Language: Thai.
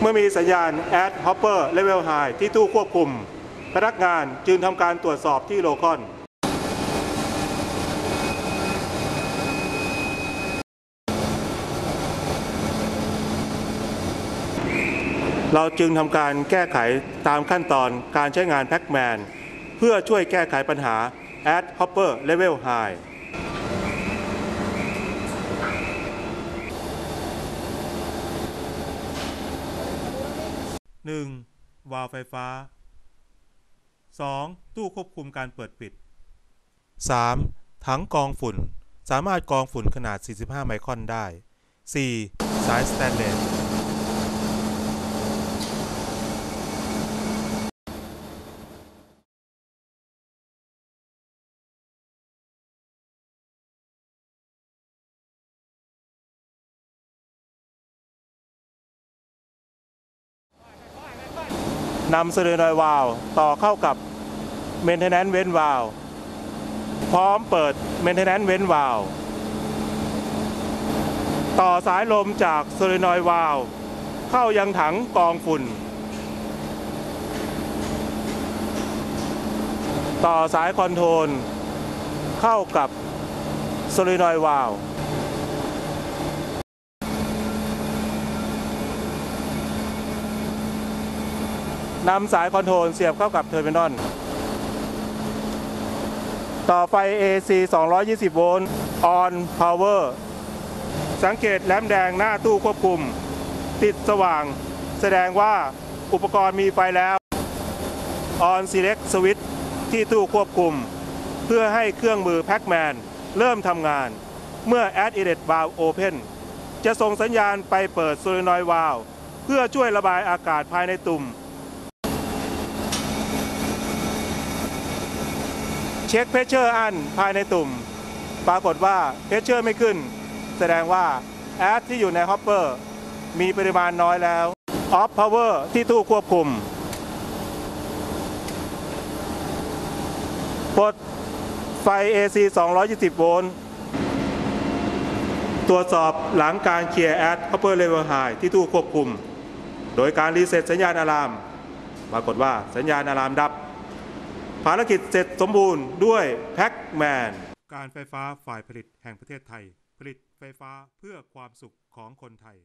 เมื่อมีสัญญาณ Add Hopper Level High ที่ตู้ควบคุม พนักงานจึงทำการตรวจสอบที่โลคอนเราจึงทำการแก้ไขตามขั้นตอนการใช้งาน Pacman เพื่อช่วยแก้ไขปัญหา Add Hopper Level High 1. วาล์วไฟฟ้า 2. ตู้ควบคุมการเปิดปิด 3. ถังกองฝุ่น สามารถกองฝุ่นขนาด 45 ไมครอนได้ 4. สายสแตนเลส นำโซเลนอยวาลต่อเข้ากับ Maintenance เว้นวาลพร้อมเปิด Maintenance เว้นวาลต่อสายลมจากโซเลนอยวาลเข้ายังถังกองฝุ่น ต่อสายคอนโทรลเข้ากับโซเลนอยวาล นำสายคอนโทรลเสียบเข้ากับเทอร์มินอลต่อไฟ AC 220 โวลต์ on power สังเกตแหลมแดงหน้าตู้ควบคุม ติดสว่าง แสดงว่าอุปกรณ์มีไฟแล้ว on select switch ที่ตู้ควบคุม เพื่อให้เครื่องมือ Pacman เริ่มทำงาน เมื่อ Add Inlet Valve Open จะส่งสัญญาณไปเปิด Solenoid Valve เพื่อช่วยระบายอากาศภายในตุ่ม เช็คเพชเชอร์อันภายในตุ่ม ปรากฏว่าเพชเชอร์ไม่ขึ้น แสดงว่าแอดที่อยู่ในฮอปเปอร์มีปริมาณน้อยแล้วออฟพาวเวอร์ที่ตู้ควบคุมปลดไฟ AC 220 โวลต์ตรวจสอบหลังการเคลียร์แอด Upper Level High ที่ตู้ควบคุม โดยการรีเซ็ตสัญญาณอะลาม ปรากฏว่าสัญญาณอะลามดับ ภารกิจเสร็จสมบูรณ์ด้วยแพ็กแมน การไฟฟ้าฝ่ายผลิตแห่งประเทศไทย ผลิตไฟฟ้าเพื่อความสุขของคนไทย